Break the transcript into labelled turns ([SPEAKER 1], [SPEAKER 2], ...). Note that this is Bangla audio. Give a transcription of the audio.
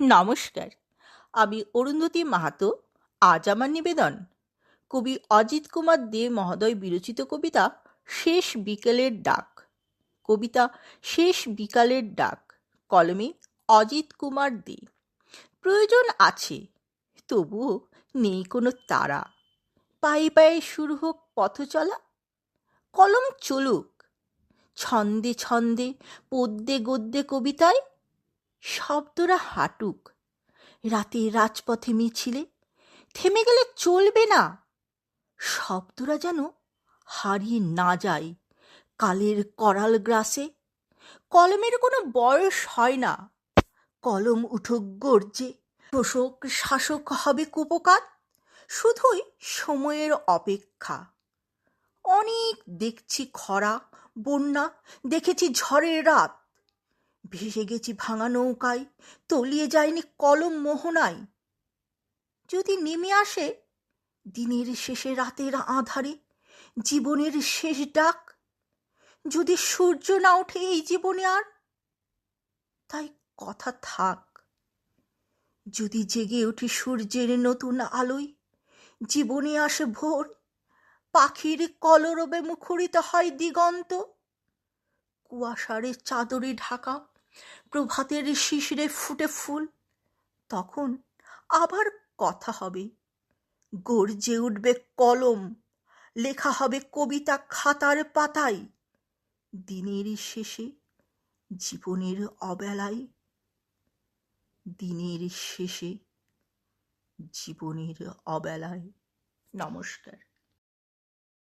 [SPEAKER 1] নমস্কার। আমি অরুন্ধতী মাহাতো, আজ আমার নিবেদন। কবি অজিত কুমার দে মহোদয় বিরচিত কবিতা শেষ বিকেলের ডাক। কবিতা শেষ বিকালের ডাক, কলমে অজিত কুমার দে। প্রয়োজন আছে, তবুও নেই কোনো তারা। পায়ে পায়ে শুরু হোক পথ চলা, কলম চলুক। ছন্দে ছন্দে, পদ্যে গদ্যে কবিতায় শব্দরা হাঁটুক। রাতে রাজপথে মিছিলে থেমে গেলে চলবে না। শব্দরা যেন হারিয়ে না যায়। কালের করাল গ্রাসে কলমের কোনো বয়স হয় না। কলম উঠুক গর্জে, শোষক শাসক হবে কুপকাত শুধুই সময়ের অপেক্ষা। অনেক দেখছি খরা, বন্যা, দেখেছি ঝড়ের রাত। ভেসে গেছি ভাঙা নৌকায়, তলিয়ে যায়নি কলম মোহনায়। যদি নেমে আসে, দিনের শেষে রাতের আধারে, জীবনের শেষ ডাক। যদি সূর্য না ওঠে এই জীবনে আর, তাই কথা থাক। যদি জেগে উঠি সূর্যের নতুন আলোয়, জীবনে আসে ভোর, পাখির কলরবে মুখরিত হয় দিগন্ত। কুয়াশারে চাদরে ঢাকা প্রভাতের শিশিরে ফুটে ফুল। তখন আবার কথা হবে। গর্জে উঠবে কলম। লেখা হবে কবিতা খাতার পাতায়। দিনের শেষে, জীবনের অবেলায়। দিনের শেষে, জীবনের অবেলায়। নমস্কার।